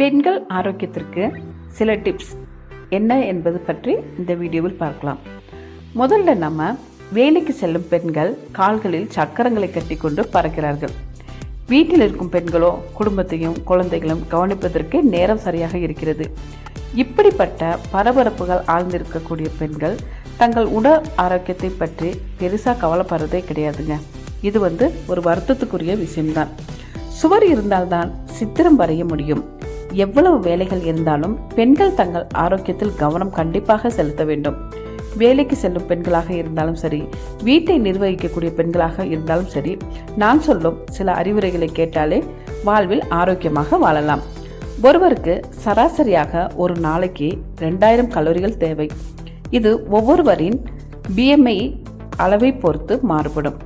பெண்கள் ஆரோக்கியத்திற்கு சில டிப்ஸ் என்ன என்பது பற்றி இந்த வீடியோவில் பார்க்கலாம். முதல்ல நம்ம வேலைக்கு செல்லும் பெண்கள் கால்களில் சக்கரங்களை கட்டிக்கொண்டு பறக்கிறார்கள். வீட்டில் இருக்கும் பெண்களோ குடும்பத்தையும் குழந்தைகளும் கவனிப்பதற்கு நேரம் சரியாக இருக்கிறது. இப்படிப்பட்ட பரபரப்புகள் ஆழ்ந்திருக்கக்கூடிய பெண்கள் தங்கள் உடல் ஆரோக்கியத்தை பற்றி பெருசாக கவலைப்படுறதே கிடையாதுங்க. இது வந்து ஒரு வருத்தத்துக்குரிய விஷயம்தான். சுவர் இருந்தால்தான் சித்திரம் வரைய முடியும். எவ்வளவு வேலைகள் இருந்தாலும் பெண்கள் தங்கள் ஆரோக்கியத்தில் கவனம் கண்டிப்பாக செலுத்த வேண்டும். வேலைக்கு செல்லும் பெண்களாக இருந்தாலும் சரி வீட்டை நிர்வகிக்கக்கூடிய பெண்களாக இருந்தாலும் சரி நான் சொல்லும் சில அறிவுரைகளை கேட்டாலே வாழ்வில் ஆரோக்கியமாக வாழலாம். ஒருவருக்கு சராசரியாக ஒரு நாளைக்கு ரெண்டாயிரம் கலோரிகள் தேவை. இது ஒவ்வொருவரின் பிஎம்ஐ அளவை பொறுத்து மாறுபடும்.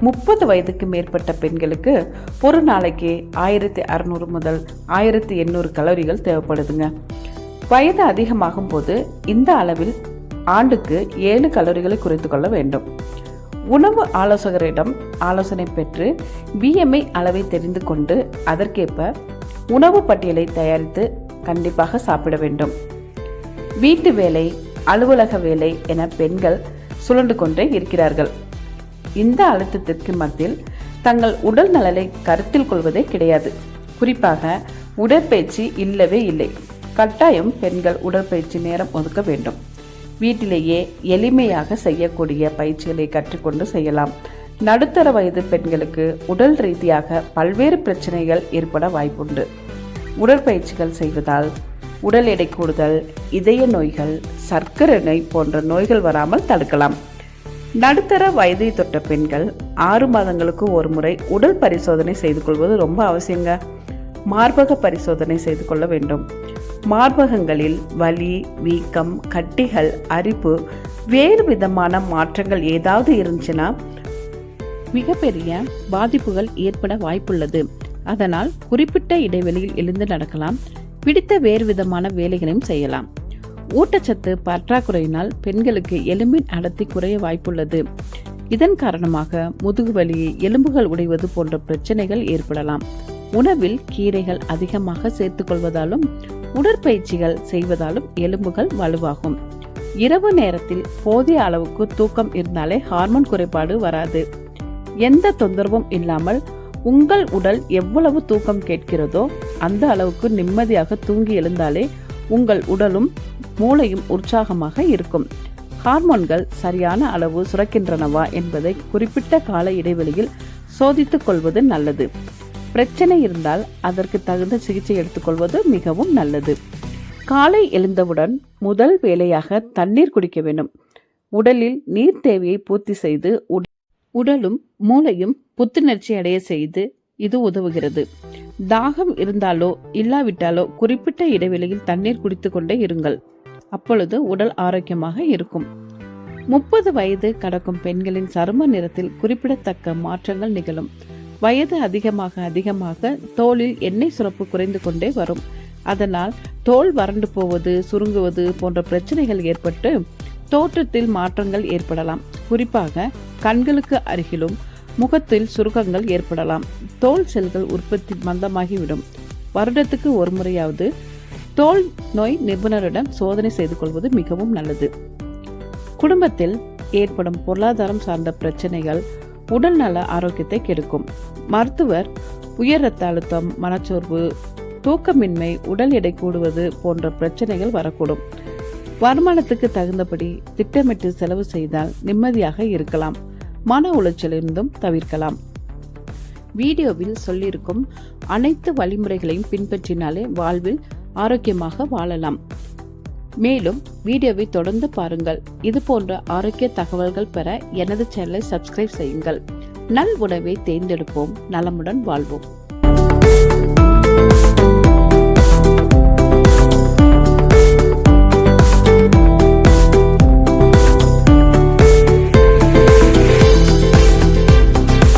முப்பது வயதுக்கு மேற்பட்ட பெண்களுக்கு ஒரு நாளைக்கு ஆயிரத்தி அறநூறு முதல் ஆயிரத்தி எண்ணூறு கலோரிகள் தேவைப்படுதுங்க. வயது அதிகமாகும் போது இந்த அளவில் ஆண்டுக்கு ஏழு கலோரிகளை குறைத்து கொள்ள வேண்டும். உணவு ஆலோசகரிடம் ஆலோசனை பெற்று பிஎம்ஐ அளவை தெரிந்து கொண்டு அதற்கேற்ப உணவு பட்டியலை தயாரித்து கண்டிப்பாக சாப்பிட வேண்டும். வீட்டு வேலை அலுவலக வேலை என பெண்கள் சுழண்டு கொண்டே இருக்கிறார்கள். இந்த அழுத்தத்திற்கு மத்தியில் தங்கள் உடல் நலனை கருத்தில் கொள்வதே கிடையாது. குறிப்பாக உடற்பயிற்சி இல்லவே இல்லை. கட்டாயம் பெண்கள் உடற்பயிற்சி நேரம் ஒதுக்க வேண்டும். வீட்டிலேயே எளிமையாக செய்யக்கூடிய பயிற்சிகளை கற்றுக்கொண்டு செய்யலாம். நடுத்தர வயது பெண்களுக்கு உடல் ரீதியாக பல்வேறு பிரச்சனைகள் ஏற்பட வாய்ப்புண்டு. உடற்பயிற்சிகள் செய்வதால் உடல் எடை கூடுதல் இதய நோய்கள் சர்க்கரை நோய் போன்ற நோய்கள் வராமல் தடுக்கலாம். நடுத்தர வயதை தொட்ட பெண்கள் ஆறு மாதங்களுக்கு ஒரு முறை உடல் பரிசோதனை செய்து கொள்வது ரொம்ப அவசியங்க. மார்பக பரிசோதனை செய்து கொள்ள வேண்டும். மார்பகங்களில் வலி வீக்கம் கட்டிகள் அரிப்பு வேறு விதமான மாற்றங்கள் ஏதாவது இருந்துச்சுன்னா மிகப்பெரிய பாதிப்புகள் ஏற்பட வாய்ப்புள்ளது. அதனால் குறிப்பிட்ட இடைவெளியில் எழுந்து நடக்கலாம் பிடித்த வேறு விதமான வேலைகளையும் செய்யலாம். ஊட்டச்சத்து பற்றாக்குறையினால் பெண்களுக்கு எலும்பின் அடர்த்தி குறைய வாய்ப்புள்ளது. இதன் காரணமாக முதுகுவலி எலும்புகள் உடைவது போன்ற பிரச்சனைகள் ஏற்படலாம். உணவில் கீரைகள் அதிகமாக சேர்த்துக்கொள்வதாலும் உடற்பயிற்சிகள் செய்வதாலும் எலும்புகள் வலுவாகும். இரவு நேரத்தில் போதிய அளவுக்கு தூக்கம் இருந்தாலே ஹார்மோன் குறைபாடு வராது. எந்த தொந்தரவும் இல்லாமல் உங்கள் உடல் எவ்வளவு தூக்கம் கேட்கிறதோ அந்த அளவுக்கு நிம்மதியாக தூங்கி எழுந்தாலே உங்கள் உடலும் மூளையும் உற்சாகமாக இருக்கும். ஹார்மோன்கள் சரியான அளவு சுரக்கின்றனவா என்பதை குறிப்பிட்ட கால இடைவெளியில் சோதித்துக் கொள்வது நல்லது. பிரச்சனை இருந்தால் அதற்கு தகுந்த சிகிச்சை எடுத்துக்கொள்வது மிகவும் நல்லது. காலை எழுந்தவுடன் முதல் வேலையாக தண்ணீர் குடிக்க வேண்டும். உடலில் நீர் தேவையை பூர்த்தி செய்து உடலும் மூளையும் புத்துணர்ச்சி அடைய செய்து இது உதவுகிறது. தாகம் இருந்தாலோ இல்லாவிட்டாலோ குறிப்பிட்ட இடைவெளியில் தண்ணீர் குடித்து கொண்டே இருங்கள். அப்பொழுது உடல் ஆரோக்கியமாக இருக்கும். முப்பது வயது கடக்கும் பெண்களின் சரும நிறத்தில் குறிப்பிடத்தக்க மாற்றங்கள் நிகழும். வயது அதிகமாக அதிகமாக தோலில் எண்ணெய் சுரப்பு குறைந்து கொண்டே வரும். அதனால் தோல் வறண்டு போவது சுருங்குவது போன்ற பிரச்சனைகள் ஏற்பட்டு தோற்றத்தில் மாற்றங்கள் ஏற்படலாம். குறிப்பாக கண்களுக்கு அருகிலும் முகத்தில் சுருக்கங்கள் ஏற்படலாம். தோல் செல்கள் உற்பத்தி மந்தமாகிவிடும். வருடத்துக்கு ஒரு முறையாவது தோல் நோய் நிபுணரிடம் சோதனை செய்து கொள்வது மிகவும் நல்லது. குடும்பத்தில் ஏற்படும் பொருளாதாரம் சார்ந்த பிரச்சனைகள் உடல் நல ஆரோக்கியத்தை கெடுக்கும். மருத்துவர் உயர் ரத்த அழுத்தம் மனச்சோர்வு தூக்கமின்மை உடல் எடை கூடுவது போன்ற பிரச்சனைகள் வரக்கூடும். வருமானத்துக்கு தகுந்தபடி திட்டமிட்டு செலவு செய்தால் நிம்மதியாக இருக்கலாம். மன உளைச்சலிருந்தும் தவிர்க்கலாம். வீடியோவில் சொல்லியிருக்கும் அனைத்து வழிமுறைகளையும் பின்பற்றினாலே வாழ்வில் ஆரோக்கியமாக வாழலாம். மேலும் வீடியோவை தொடர்ந்து பாருங்கள். இது போன்ற ஆரோக்கிய தகவல்கள் பெற எனது சேனலை சப்ஸ்கிரைப் செய்யுங்கள். நல் உணவை தேர்ந்தெடுப்போம். நலமுடன் வாழ்வோம்.